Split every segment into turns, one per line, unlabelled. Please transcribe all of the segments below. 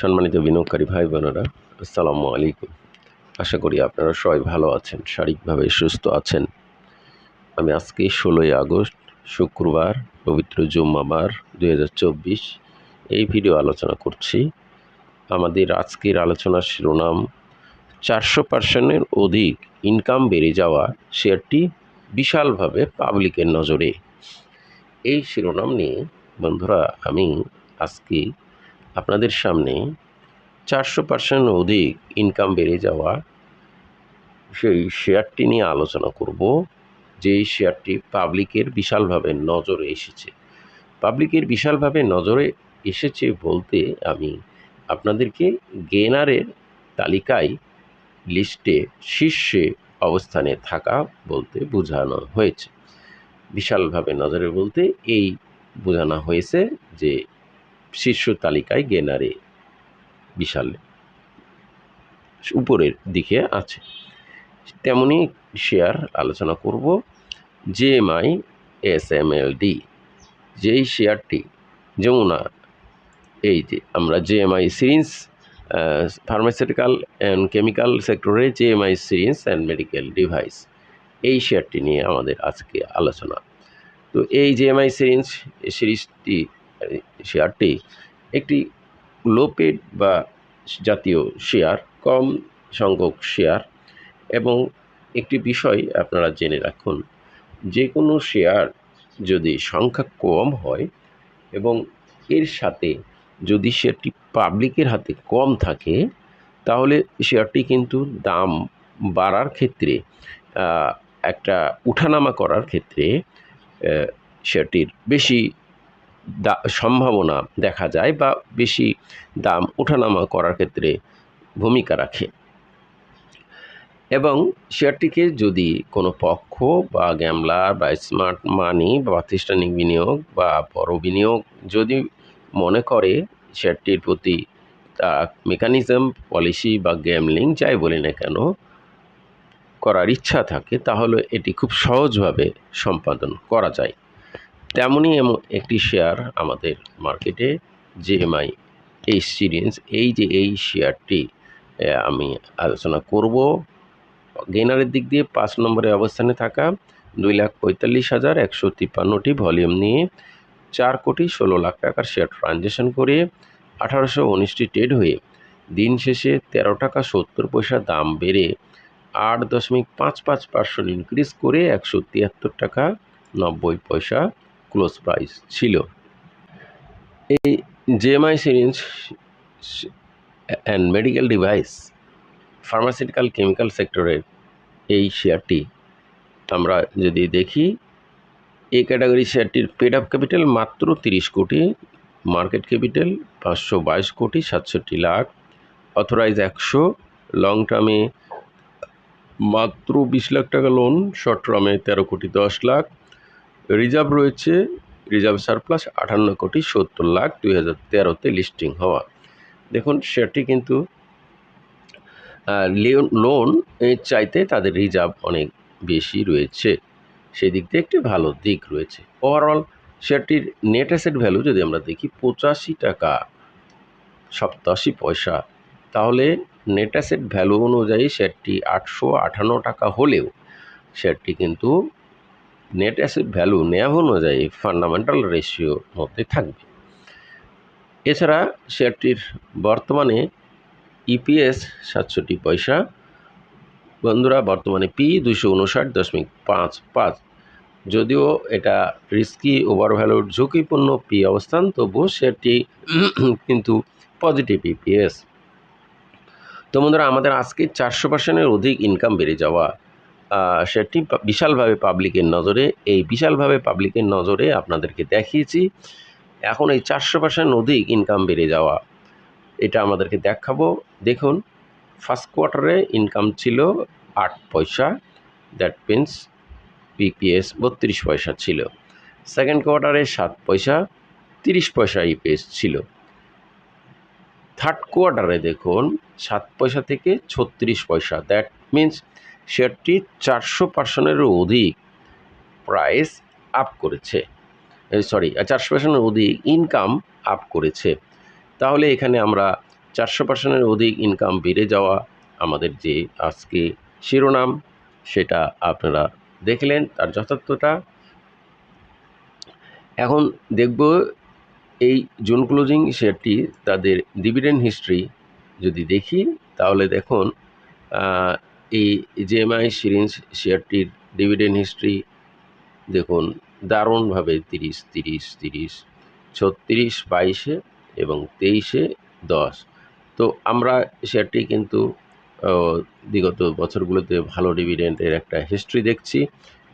সম্মানিত বিনিয়োগকারী ভাই বোনেরা আসসালামু আলাইকুম। আশা করি আপনারা সবাই ভালো আছেন, শারীরিকভাবে সুস্থ আছেন। আমি আজকে ষোলোই আগস্ট, শুক্রবার, পবিত্র জুম্মাবার দু হাজার চব্বিশ। এই ভিডিও আলোচনা করছি। আমাদের আজকের আলোচনার শিরোনাম, চারশো পার্সেন্টের অধিক ইনকাম বেড়ে যাওয়া শেয়ারটি বিশালভাবে পাবলিকের নজরে। এই শিরোনাম নিয়ে বন্ধুরা, আমি আজকে আপনাদের সামনে চারশো পার্সেন্ট অধিক ইনকাম বেড়ে যাওয়া সেই শেয়ারটি নিয়ে আলোচনা করব। যেই শেয়ারটি পাবলিকের বিশালভাবে নজরে এসেছে। পাবলিকের বিশালভাবে নজরে এসেছে বলতে আমি আপনাদেরকে গেনারের তালিকায় লিস্টে শীর্ষে অবস্থানে থাকা বলতে বোঝানো হয়েছে। বিশালভাবে নজরে বলতে এই বোঝানো হয়েছে যে শীর্ষ তালিকায় গেনারে বিশাল উপরের দিকে আছে। তেমনি শেয়ার আলোচনা করব JMI S M L D যেই শেয়ারটি যমুনা, এই যে আমরা JMI syringe pharmaceutical and chemical সেক্টরে JMI syringe and medical device এই শেয়ারটি নিয়ে আমাদের আজকে আলোচনা। তো এই জেএমআই সিরিঞ্জ সিরিজটি শেয়ারটি একটি লোপেড বা জাতীয় শেয়ার, কম সংখ্যক শেয়ার এবং একটি বিষয় আপনারা জেনে রাখুন, যে কোনো শেয়ার যদি সংখ্যা কম হয় এবং এর সাথে যদি শেয়ারটি পাবলিকের হাতে কম থাকে, তাহলে শেয়ারটি কিন্তু দাম বাড়ার ক্ষেত্রে একটা উঠানামা করার ক্ষেত্রে শেয়ারটির বেশি সম্ভাবনা দেখা যায় বা বেশি দাম ওঠানামা করার ক্ষেত্রে ভূমিকা রাখে। এবং শেয়ারটিকে যদি কোনো পক্ষ বা গ্যামলার বা স্মার্ট মানি বা প্রাতিষ্ঠানিক বিনিয়োগ বা বড় বিনিয়োগ যদি মনে করে শেয়ারটির প্রতি মেকানিজম, পলিসি বা গ্যামলিং যাই বলি না কেন করার ইচ্ছা থাকে, তাহলে এটি খুব সহজভাবে সম্পাদন করা যায়। তেমনই এমন একটি শেয়ার আমাদের মার্কেটে জেএমআই এই সিরিজ এই যে এই শেয়ারটি আমি আলোচনা করব। গেনারের দিক দিয়ে পাঁচ নম্বরে অবস্থানে থাকা দুই লাখ পঁয়তাল্লিশ হাজার একশো তিপ্পান্নটি ভলিউম নিয়ে চার কোটি ষোলো লাখ টাকার শেয়ার ট্রানজ্যাকশন করে আঠারোশো উনিশটি ট্রেড হয়ে দিন শেষে তেরো টাকা সত্তর পয়সা দাম বেড়ে আট দশমিক পাঁচ পাঁচ পার্সেন্ট ইনক্রিজ করে একশো তিয়াত্তর টাকা নব্বই পয়সা ক্লোজ প্রাইস ছিল। এই JMI syringe and medical device pharmaceutical chemical সেক্টরের এই শেয়ারটি আমরা যদি দেখি, এই ক্যাটাগরি শেয়ারটির পেড আপ ক্যাপিটাল মাত্র তিরিশ কোটি মার্কেট ক্যাপিটাল পাঁচশো বাইশ কোটি, সাতষট্টি লাখ অথরাইজ একশো লং টার্মে মাত্র বিশ লাখ টাকা লোন শর্ট টার্মে তেরো কোটি দশ লাখ রিজার্ভ রয়েছে রিজার্ভ সারপ্লাস আটান্ন কোটি সত্তর লাখ দুই হাজার তেরোতে লিস্টিং হওয়া। দেখুন শেয়ারটি কিন্তু লোন চাইতে তাদের রিজার্ভ অনেক বেশি রয়েছে। সেই দিক দিয়ে একটি ভালো দিক রয়েছে। ওভারঅল শেয়ারটির নেট অ্যাসেট ভ্যালু যদি আমরা দেখি পঁচাশি টাকা সপ্তাশি পয়সা, তাহলে নেট অ্যাসেট ভ্যালু অনুযায়ী শেয়ারটি আটশো আটান্ন টাকা হলেও শেয়ারটি কিন্তু নেট অ্যাসেট ভ্যালু নেওয়া অনুযায়ী ফান্ডামেন্টাল রেশিওর মধ্যে থাকবে। এছাড়া শেয়ারটির বর্তমানে ইপিএস সাতষট্টি পয়সা। বন্ধুরা, বর্তমানে পি দুশো উনষাট দশমিক পাঁচ পাঁচ। যদিও এটা রিস্কি ওভার ভ্যালুর ঝুঁকিপূর্ণ পি অবস্থান, তবুও শেয়ারটি কিন্তু পজিটিভ ইপিএস তো বন্ধুরা, আমাদের আজকে চারশো পার্সেন্টের অধিক ইনকাম বেড়ে যাওয়া সেটি বিশালভাবে পাবলিকের নজরে, এই বিশালভাবে পাবলিকের নজরে আপনাদেরকে দেখিয়েছি। এখন এই চারশো পার্সেন্ট অধিক ইনকাম বেড়ে যাওয়া, এটা আমাদেরকে দেখাবো। দেখুন ফার্স্ট কোয়ার্টারে ইনকাম ছিল আট পয়সা দ্যাট মিন্স পিপিএস বত্রিশ পয়সা ছিল। সেকেন্ড কোয়ার্টারে সাত পয়সা, তিরিশ পয়সা ইপিএস ছিল। থার্ড কোয়ার্টারে দেখুন, সাত পয়সা থেকে ছত্রিশ পয়সা দ্যাট মিন্স শেয়ারটি চারশো পার্সেন্টেরও অধিক প্রাইস আপ করেছে। সরি চারশো পার্সেন্টের অধিক ইনকাম আপ করেছে। তাহলে এখানে আমরা চারশো পার্সেন্টের অধিক ইনকাম বেড়ে যাওয়া আমাদের যে আজকে শিরোনাম, সেটা আপনারা দেখলেন তার যথার্থতা। এখন দেখব এই জুন ক্লোজিং শেয়ারটি তাদের ডিভিডেন্ড হিস্ট্রি যদি দেখি, তাহলে দেখুন এই জেএমআই সিরিঞ্জ শেয়ারটির ডিভিডেন্ড হিস্ট্রি দেখুন, দারুণভাবে তিরিশ তিরিশ তিরিশ, ছত্রিশ, বাইশে এবং তেইশে দশ। তো আমরা শেয়ারটি কিন্তু বিগত বছরগুলোতে ভালো ডিভিডেন্ডের একটা হিস্ট্রি দেখছি,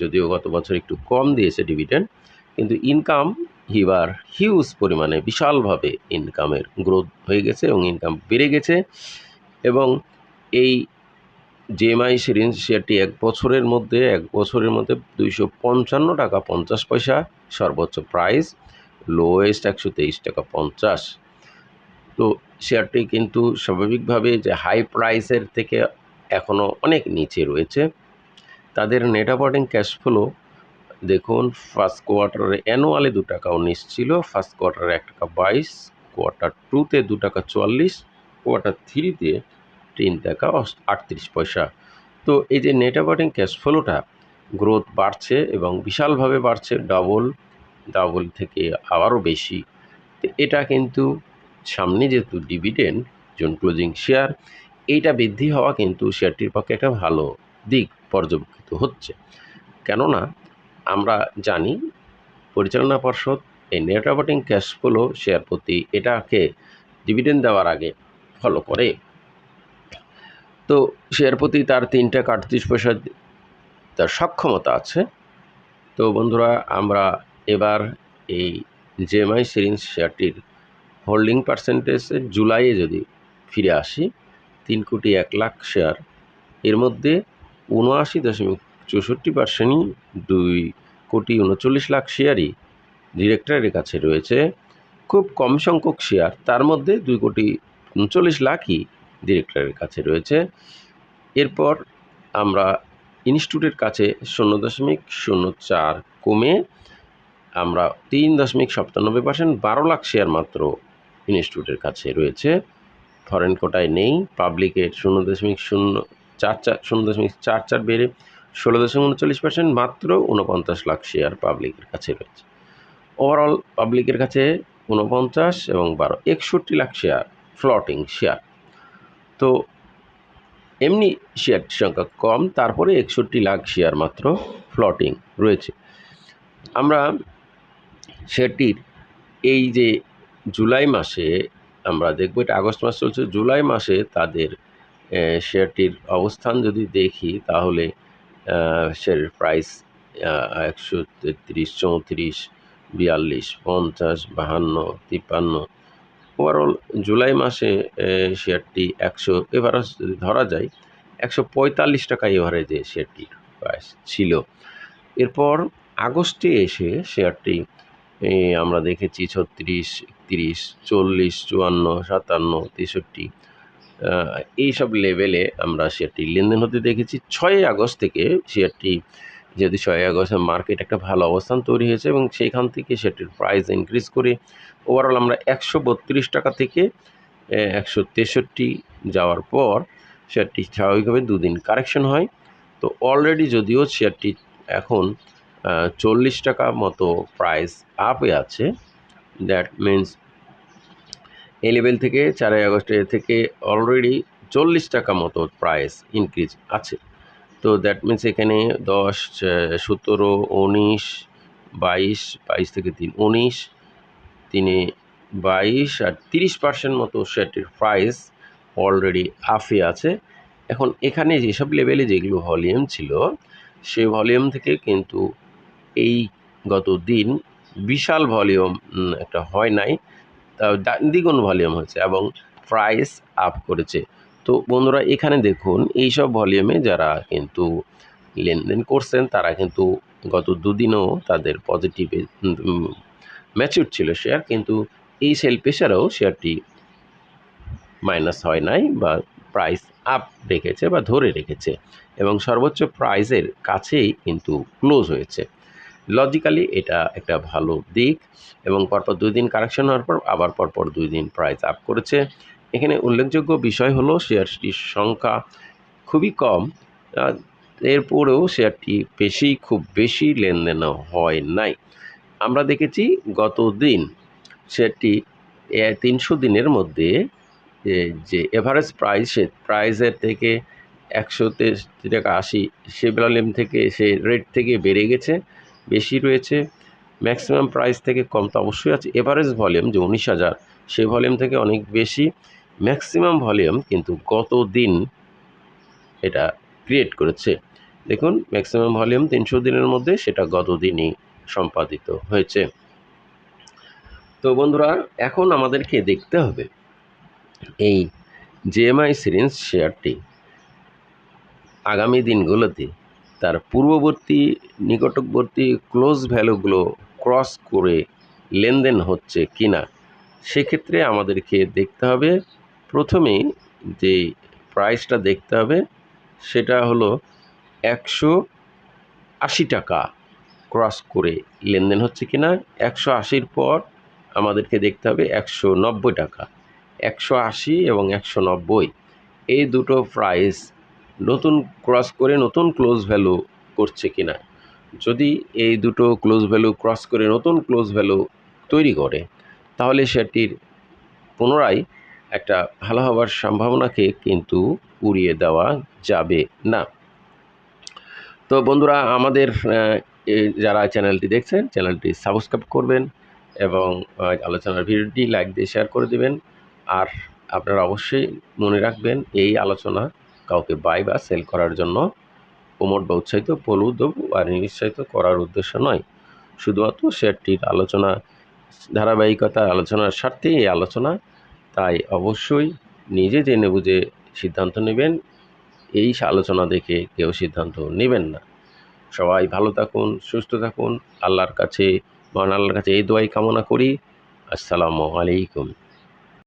যদিও গত বছর একটু কম দিয়েছে ডিভিডেন্ড কিন্তু ইনকাম হিবার হিউজ পরিমাণে, বিশালভাবে ইনকামের গ্রোথ হয়ে গেছে এবং ইনকাম বেড়ে গেছে এবং এই জেএমআই সিরিঞ্জ শেয়ারটি এক বছরের মধ্যে, এক বছরের মধ্যে দুইশো পঞ্চান্ন টাকা পঞ্চাশ পয়সা, সর্বোচ্চ প্রাইস লোয়েস্ট একশো তেইশ টাকা পঞ্চাশ। তো শেয়ারটি কিন্তু স্বাভাবিকভাবে যে হাই প্রাইসের থেকে এখনও অনেক নিচে রয়েছে। তাদের নেট অপারেটিং ক্যাশ ফ্লো দেখুন ফার্স্ট কোয়ার্টারে অ্যানুয়ালে দু টাকা উনিশ ছিল ফার্স্ট কোয়ার্টারে এক টাকা বাইশ কোয়ার্টার টুতে দু টাকা চুয়াল্লিশ কোয়ার্টার থ্রিতে তিন টাকা আটত্রিশ পয়সা। তো এই যে নেট অপারেটিং ক্যাশ ফ্লোটা গ্রোথ বাড়ছে এবং বিশালভাবে বাড়ছে ডাবল ডাবল থেকে আবারও বেশি। এটা কিন্তু সামনে যেহেতু ডিভিডেন্ড জোন ক্লোজিং শেয়ার এইটা বৃদ্ধি হওয়া কিন্তু শেয়ারটির পক্ষে একটা ভালো দিক পর্যবেক্ষিত হচ্ছে। কেননা আমরা জানি, পরিচালনা পর্ষদ এই net operating cash flow share প্রতি এটাকে ডিভিডেন্ড দেওয়ার আগে ফলো করে। তো শেয়ার প্রতি তার তিন টাকা আটত্রিশ পয়সা তার সক্ষমতা আছে। তো বন্ধুরা, আমরা এবার এই জেএমআই সিরিঞ্জ শেয়ারটির হোল্ডিং পার্সেন্টেজে জুলাইয়ে যদি ফিরে আসি, তিন কোটি এক লাখ শেয়ার। এর মধ্যে উনআশি দশমিক চৌষট্টি পার্সেন্টই দুই কোটি উনচল্লিশ লাখ শেয়ারই ডিরেক্টরের কাছে রয়েছে। খুব কম সংখ্যক শেয়ার, তার মধ্যে দুই কোটি উনচল্লিশ লাখই ডিরেক্টরের কাছে রয়েছে। এরপর আমরা ইনস্টিটিউটের কাছে শূন্য দশমিক শূন্য চার কমে আমরা তিন দশমিক সপ্তানব্বই পার্সেন্ট বারো লাখ শেয়ার মাত্র ইনস্টিটিউটের কাছে রয়েছে। ফরেন কোটায় নেই, পাবলিকের শূন্য দশমিক শূন্য চার চার, শূন্য দশমিক চার চার বেড়ে ষোলো দশমিক উনচল্লিশ পার্সেন্ট মাত্র উনপঞ্চাশ লাখ শেয়ার পাবলিকের কাছে রয়েছে। ওভারঅল পাবলিকের কাছে উনপঞ্চাশ এবং বারো, একষট্টি লাখ শেয়ার, ফ্লটিং শেয়ার। তো এমনি শেয়ার সংখ্যা কম, তারপরে একষট্টি লাখ শেয়ার মাত্র ফ্লটিং রয়েছে। আমরা শেয়ারটির এই যে জুলাই মাসে আমরা দেখব, এটা আগস্ট মাস চলছে, জুলাই মাসে তাদের শেয়ারটির অবস্থান যদি দেখি, তাহলে শেয়ারের প্রাইস একশো তেত্রিশ, চৌত্রিশ, বিয়াল্লিশ, পঞ্চাশ, বাহান্ন, তিপ্পান্ন ওভারঅল জুলাই মাসে শেয়ারটি একশো এভারেজ যদি ধরা যায়, একশো পঁয়তাল্লিশ টাকা এভারেজে শেয়ারটির প্রাইস ছিল। এরপর আগস্টে এসে শেয়ারটি আমরা দেখেছি ছত্রিশ তিরিশ চল্লিশ, চুয়ান্ন, সাতান্ন, তেষট্টি এইসব লেভেলে আমরা শেয়ারটি লেনদেন হতে দেখেছি। ছয়ই আগস্ট থেকে শেয়ারটি যদি ছয় আগস্টে মার্কেট একটা ভালো অবস্থান তৈরি হয়েছে এবং সেইখান থেকে শেয়ারটির প্রাইস ইনক্রিজ করে ওভারঅল আমরা একশো বত্রিশ টাকা থেকে একশো তেষট্টি যাওয়ার পর শেয়ারটি স্বাভাবিকভাবে দুদিন কারেকশন হয়। তো অলরেডি যদিও শেয়ারটি এখন চল্লিশ টাকা মতো প্রাইস আপে আছে দ্যাট মিন্স এই লেভেল থেকে চারই আগস্টের থেকে অলরেডি চল্লিশ টাকা মতো প্রাইস ইনক্রিজ আছে। তো দ্যাট মিন্স এখানে দশ সতেরো, উনিশ, বাইশ বাইশ থেকে তিন, উনিশ, তিনে বাইশ আর তিরিশ পার্সেন্ট মতো শেয়ারটির প্রাইস অলরেডি আফে আছে। এখন এখানে যেসব লেভেলে যেগুলো ভলিউম ছিল, সেই ভলিউম থেকে কিন্তু এই গত দিন বিশাল ভলিউম একটা হয় নাই। দ্বিগুণ ভলিউম হয়েছে এবং প্রাইস আপ করেছে। তো বন্ধুরা, এখানে দেখুন, এইসব ভলিউমে যারা কিন্তু লেনদেন করছেন, তারা কিন্তু গত দুদিনও তাদের পজিটিভে ম্যাচিউর ছিল শেয়ার কিন্তু এই সেল প্রেশারেও শেয়ারটি মাইনাস হয় নাই বা প্রাইস আপ রেখেছে বা ধরে রেখেছে এবং সর্বোচ্চ প্রাইসের কাছেই কিন্তু ক্লোজ হয়েছে। লজিক্যালি এটা একটা ভালো দিক এবং পরপর দুই দিন কারেকশন হওয়ার পর আবার পরপর দুই দিন প্রাইস আপ করেছে। এখানে উল্লেখযোগ্য বিষয় হলো শেয়ারটির সংখ্যা খুবই কম। এরপরেও শেয়ারটি বেশি, খুব বেশি লেনদেন হয় নাই। আমরা দেখেছি গত দিন শেয়ারটি তিনশো দিনের মধ্যে যে এভারেজ প্রাইস, সে প্রাইসের থেকে একশো তেষট্টি টাকা আশি, সে ভলিউম থেকে, সে রেট থেকে বেড়ে গেছে, বেশি রয়েছে। ম্যাক্সিমাম প্রাইস থেকে কম তো অবশ্যই আছে। এভারেজ ভলিউম যে উনিশ হাজার সেই ভলিউম থেকে অনেক বেশি। ম্যাক্সিমাম ভলিউম কিন্তু গত দিন এটা ক্রিয়েট করেছে? দেখুন ম্যাক্সিমাম ভলিউম তিনশো দিনের মধ্যে সেটা গত দিনই সম্পাদিত হয়েছে। তো বন্ধুরা, এখন আমাদেরকে দেখতে হবে এই জেএমআই সিরিঞ্জ শেয়ারটি আগামী দিনগুলোতে তার পূর্ববর্তী, নিকটবর্তী ক্লোজ ভ্যালুগুলো ক্রস করে লেনদেন হচ্ছে কিনা, সেক্ষেত্রে আমাদেরকে দেখতে হবে প্রথমেই যে প্রাইসটা দেখতে হবে, সেটা হলো একশো আশি টাকা ক্রস করে লেনদেন হচ্ছে কিনা। একশো আশির পর আমাদেরকে দেখতে হবে একশো নব্বই টাকা। একশো আশি এবং একশো নব্বই, এই দুটো প্রাইস নতুন ক্রস করে নতুন ক্লোজ ভ্যালু করছে কি না যদি এই দুটো ক্লোজ ভ্যালু ক্রস করে নতুন ক্লোজ ভ্যালু তৈরি করে, তাহলে সেটির পুনরায় একটা ভালো হওয়ার সম্ভাবনাকে কিন্তু উড়িয়ে দেওয়া যাবে না। তো বন্ধুরা, আমাদের যারা চ্যানেলটি দেখছেন, চ্যানেলটি সাবস্ক্রাইব করবেন এবং আলোচনার ভিডিওটি লাইক দিয়ে শেয়ার করে দেবেন। আর আপনারা অবশ্যই মনে রাখবেন, এই আলোচনা কাউকে বাই বা সেল করার জন্য প্রমোট বা উৎসাহিত, প্রলুব্ধ বা নিরুৎসাহিত করার উদ্দেশ্য নয়। শুধুমাত্র শেয়ারটির আলোচনা, ধারাবাহিকতার আলোচনার স্বার্থে এই আলোচনা তাই অবশ্যই নিজে জেনে বুঝে সিদ্ধান্ত নেবেন। এই আলোচনা দেখে কেউ সিদ্ধান্ত নেবেন না। সবাই ভালো থাকুন, সুস্থ থাকুন। আল্লাহর কাছে, মহান আল্লাহর কাছে এই দোয়াই কামনা করি। আসসালামু আলাইকুম।